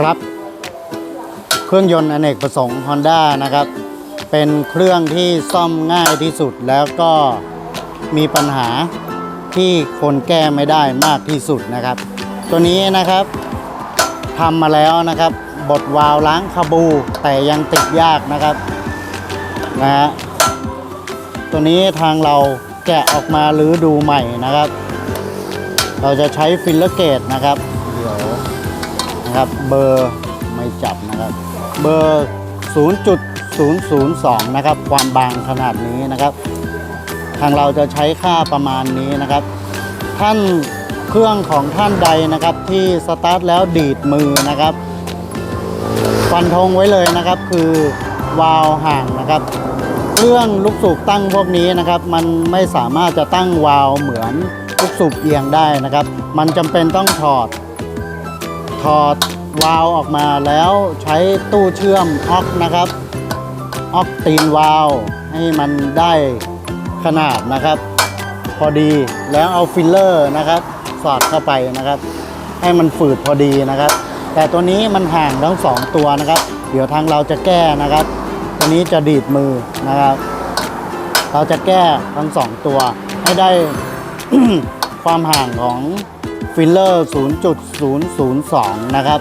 ครับ เครื่องยนต์อเนกประสงค์ Honda นะครับ เป็นเครื่องที่ซ่อมง่ายที่สุดแล้วก็มีปัญหาที่คนแก้ไม่ได้มากที่สุดนะครับ ตัวนี้นะครับทำมาแล้วนะครับ บดวาล์วล้างคาบู แต่ยังติดยากนะครับนะฮะตัวนี้ทางเราแกะออกมาหรือดูใหม่นะครับ เราจะใช้ฟิลเลอร์เกตนะครับ เดี๋ยว นะครับ เบอร์ไม่จับนะครับ เบอร์ 0.002 นะครับ ความบางขนาดนี้นะครับ ทางเราจะใช้ค่าประมาณนี้นะครับ ท่านเครื่องของท่านใดนะครับที่สตาร์ทแล้วดีดมือนะครับฟันธงไว้เลยนะครับ คือวาล์วห่างนะครับเครื่องลูกสูบตั้งพวกนี้นะครับ มันไม่สามารถจะตั้งวาล์วเหมือนลูกสูบเอียงได้นะครับ มันจำเป็นต้องถอด ถอดวาล์วออกมาแล้วใช้ตู้เชื่อมออกนะครับ ออกตีนวาล์วให้มันได้ขนาดนะครับ พอดีแล้วเอาฟิลเลอร์นะครับ สอดเข้าไปนะครับ ให้มันฝืดพอดีนะครับ แต่ตัวนี้มันห่างทั้งสองตัวนะครับ เดี๋ยวทางเราจะแก้นะครับ ตัวนี้จะดีดมือนะครับ เราจะแก้ทั้งสองตัวให้ได้ความห่างของ ฟิลเลอร์ 0.002 นะครับ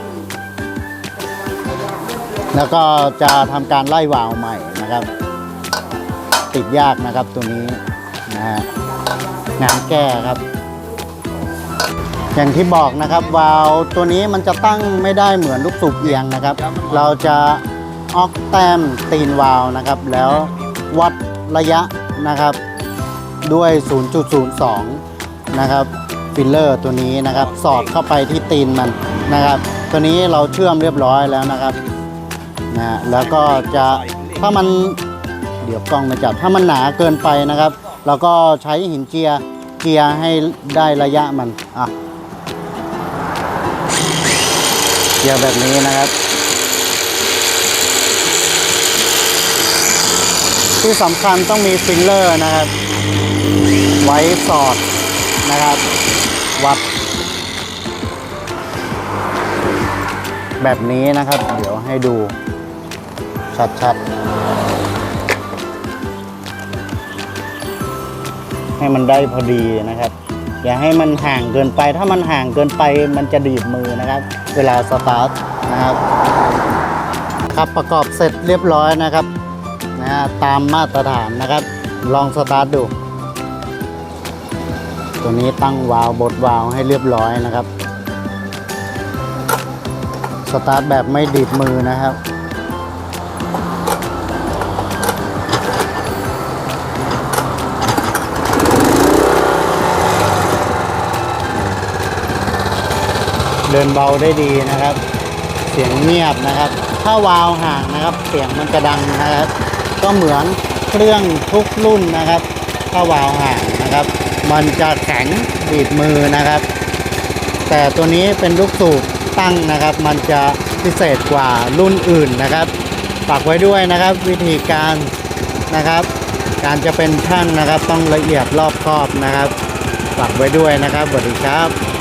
แล้วก็จะทำการไล่วาล์วใหม่นะครับ ติดยากนะครับตัวนี้นะฮะงานแก้ครับ อย่างที่บอกนะครับวาล์วตัวนี้มันจะตั้งไม่ได้เหมือนลูกสูบเอียงนะครับ เราจะออกแต้มตีนวาล์วนะครับ แล้ววัดระยะนะครับด้วย 0.02 นะครับ ฟิลเลอร์ตัวนี้นะครับ สอดเข้าไปที่ตีนมันนะครับ ตัวนี้เราเชื่อมเรียบร้อยแล้วนะครับนะแล้วก็จะถ้ามันเดี๋ยวกล้องม่จับถ้ามันหนาเกินไปนะครับเราก็ใช้หินเจียเจียให้ได้ระยะมันอะเจียแบบนี้นะครับ ที่สำคัญต้องมีฟิลเลอร์นะครับ ไว้สอด นะครับ วัด แบบนี้นะครับ เดี๋ยวให้ดู ชัดๆ ให้มันได้พอดีนะครับ อย่าให้มันห่างเกินไป ถ้ามันห่างเกินไปมันจะดีดมือนะครับ เวลาสตาร์ทนะครับ ครับประกอบเสร็จเรียบร้อยนะครับนะฮะตามมาตรฐานนะครับ ลองสตาร์ทดู ตัวนี้ตั้งวาล์วบดวาล์วให้เรียบร้อยนะครับ สตาร์ทแบบไม่ดีดมือนะครับเดินเบาได้ดีนะครับ เสียงเงียบนะครับ ถ้าวาล์วห่างนะครับ เสียงมันจะดังนะครับ ก็เหมือนเครื่องทุกรุ่นนะครับ ถ้าวาล์วห่างนะครับ มันจะแข็งบีดมือนะครับ แต่ตัวนี้เป็นลูกสูบตั้งนะครับ มันจะพิเศษกว่ารุ่นอื่นนะครับฝากไว้ด้วยนะครับ วิธีการนะครับ การจะเป็นช่างนะครับ ต้องละเอียดรอบคอบนะครับฝากไว้ด้วยนะครับสวัสดีครับ